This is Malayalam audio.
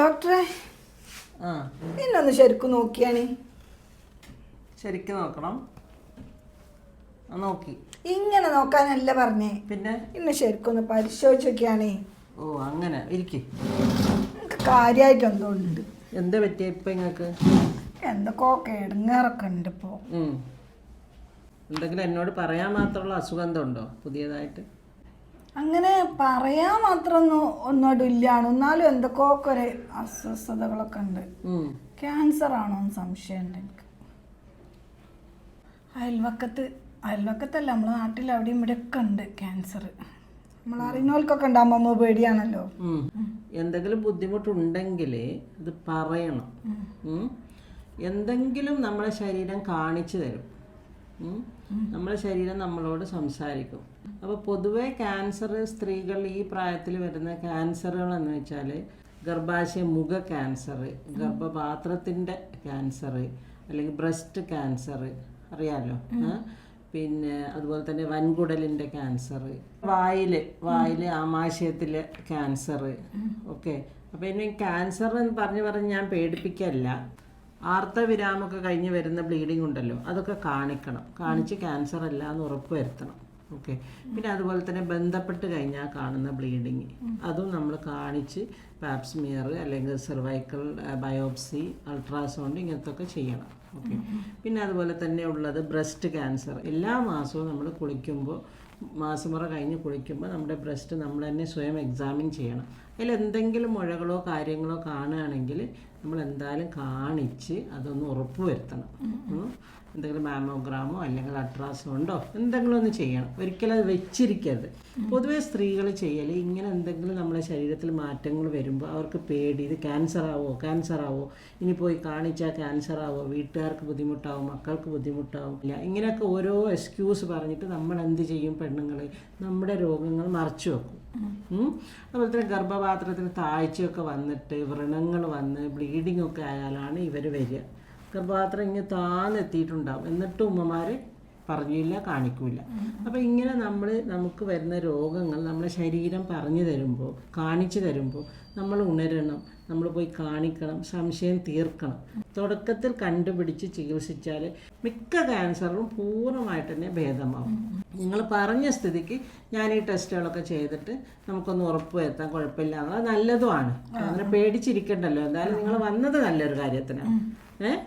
ഡോക്ടറെ? പിന്നൊന്ന് എന്നൊന്ന് ശരിക്കും നോക്കിയാണേ. ശരിക്കും നോക്കണം. നോക്കി. ഇങ്ങനെ നോക്കാനല്ല പറഞ്ഞേ. പിന്നെ? ഇന്ന് ശരിക്കും ഒന്ന് പരിശോധിച്ചൊക്കെയാണേ. ഓ അങ്ങനെ. ഇരിക്ക്. കാര്യമായിട്ട് എന്തോ ഉണ്ട് എന്താ പറ്റിയ ഇപ്പൊ നിങ്ങൾക്ക് എന്തൊക്കെ കിടങ്ങാറൊക്കെ ഉണ്ട് ഇപ്പോൾ എന്തെങ്കിലും എന്നോട് പറയാൻ മാത്രമുള്ള അസുഖം എന്തോ ഉണ്ടോ? പുതിയതായിട്ട്? അങ്ങനെ പറയാ മാത്രം ഒന്നും ഇല്ലാണ് എന്നാലും എന്തൊക്കെ ഒരു അസ്വസ്ഥതകളൊക്കെ ഉണ്ട്. ക്യാൻസർ ആണോ എന്ന് സംശയമുണ്ട് എനിക്ക്. അയൽവക്കത്ത് അയൽവക്കത്തല്ല നമ്മളെ നാട്ടിൽ അവിടെയും ഇവിടെയൊക്കെ ഉണ്ട് ക്യാൻസർ. നമ്മൾ അറിയുന്നവർക്കൊക്കെ അമ്മമ്മ പേടിയാണല്ലോ. എന്തെങ്കിലും ബുദ്ധിമുട്ടുണ്ടെങ്കിൽ ഇത് പറയണം. എന്തെങ്കിലും നമ്മളെ ശരീരം കാണിച്ചു തരും. ഉം. നമ്മളെ ശരീരം നമ്മളോട് സംസാരിക്കും. അപ്പോൾ പൊതുവേ ക്യാൻസർ സ്ത്രീകൾ ഈ പ്രായത്തിൽ വരുന്ന ക്യാൻസറുകൾ എന്ന് വെച്ചാൽ ഗർഭാശയ മുഖ ക്യാൻസർ ഗർഭപാത്രത്തിന്റെ ക്യാൻസർ അല്ലെങ്കിൽ ബ്രസ്റ്റ് ക്യാൻസർ അറിയാലോ? പിന്നെ അതുപോലെ തന്നെ വൻകുടലിന്റെ ക്യാൻസർ വായിൽ വായിൽ ആമാശയത്തിലെ ക്യാൻസർ ഓക്കെ അപ്പോൾ ഇനി ക്യാൻസർ എന്ന് പറഞ്ഞു പറഞ്ഞ് ഞാൻ പേടിപ്പിക്കല്ല. ആർത്തവിരാമൊക്കെ കഴിഞ്ഞ് വരുന്ന ബ്ലീഡിംഗ് ഉണ്ടല്ലോ അതൊക്കെ കാണിക്കണം. കാണിച്ച് ക്യാൻസർ അല്ല എന്ന് ഉറപ്പ് വരുത്തണം. ഓക്കെ പിന്നെ അതുപോലെ തന്നെ ബന്ധപ്പെട്ട് കഴിഞ്ഞാൽ കാണുന്ന ബ്ലീഡിങ് അതും നമ്മൾ കാണിച്ച് പാപ്സ്മിയർ അല്ലെങ്കിൽ സെർവൈക്കൽ ബയോപ്സി അൾട്രാസൗണ്ട് ഇങ്ങനത്തെ ഒക്കെ ചെയ്യണം. ഓക്കെ പിന്നെ അതുപോലെ തന്നെ ഉള്ളത് ബ്രസ്റ്റ് ക്യാൻസർ എല്ലാ മാസവും നമ്മൾ കുളിക്കുമ്പോൾ മാസമുറ കഴിഞ്ഞ് കുളിക്കുമ്പോൾ നമ്മുടെ ബ്രസ്റ്റ് നമ്മൾ തന്നെ സ്വയം എക്സാമിൻ ചെയ്യണം. അതിൽ എന്തെങ്കിലും മുഴകളോ കാര്യങ്ങളോ കാണുകയാണെങ്കിൽ നമ്മൾ എന്തായാലും കാണിച്ച് അതൊന്ന് ഉറപ്പ് വരുത്തണം. എന്തെങ്കിലും മാമോഗ്രാമോ അല്ലെങ്കിൽ അൾട്രാസൗണ്ടോ എന്തെങ്കിലും ഒന്ന് ചെയ്യണം. ഒരിക്കലും അത് വെച്ചിരിക്കരുത്. പൊതുവെ സ്ത്രീകൾ ചെയ്യൽ ഇങ്ങനെ എന്തെങ്കിലും നമ്മുടെ ശരീരത്തിൽ മാറ്റങ്ങൾ വരുമ്പോൾ അവർക്ക് പേടി ഇത് ക്യാൻസർ ആവോ ക്യാൻസർ ആവോ ഇനി പോയി കാണിച്ചാൽ ക്യാൻസർ ആവോ വീട്ടുകാർക്ക് ബുദ്ധിമുട്ടാവും മക്കൾക്ക് ബുദ്ധിമുട്ടാവും ഇല്ല ഇങ്ങനെയൊക്കെ ഓരോ എക്സ്ക്യൂസ് പറഞ്ഞിട്ട് നമ്മൾ എന്ത് ചെയ്യും പെണ്ണുങ്ങൾ നമ്മുടെ രോഗങ്ങൾ മറച്ചു വെക്കും. അതുപോലെ തന്നെ ഗർഭപാത്രത്തിന് താഴ്ചയൊക്കെ വന്നിട്ട് വ്രണങ്ങൾ വന്ന് ബ്ലീഡിംഗ് ഒക്കെ ആയാലാണ് ഇവർ വരിക. ഗർഭപാത്രം ഇങ്ങനെ താന്നെത്തിയിട്ടുണ്ടാവും എന്നിട്ട് ഉമ്മമാർ പറഞ്ഞില്ല കാണിക്കൂല അപ്പോൾ ഇങ്ങനെ നമ്മൾ നമുക്ക് വരുന്ന രോഗങ്ങൾ നമ്മളെ ശരീരം പറഞ്ഞു തരുമ്പോൾ കാണിച്ചു തരുമ്പോൾ നമ്മൾ ഉണരണം നമ്മൾ പോയി കാണിക്കണം സംശയം തീർക്കണം. തുടക്കത്തിൽ കണ്ടുപിടിച്ച് ചികിത്സിച്ചാൽ മിക്ക ക്യാൻസറും പൂർണമായിട്ട് തന്നെ ഭേദമാവും. നിങ്ങൾ പറഞ്ഞ സ്ഥിതിക്ക് ഞാൻ ഈ ടെസ്റ്റുകളൊക്കെ ചെയ്തിട്ട് നമുക്കൊന്ന് ഉറപ്പ് വരുത്താൻ കുഴപ്പമില്ല എന്നുള്ളത് നല്ലതുമാണ്. അങ്ങനെ പേടിച്ചിരിക്കണ്ടല്ലോ. എന്തായാലും നിങ്ങൾ വന്നത് നല്ലൊരു കാര്യത്തിനാണ്. ഏഹ്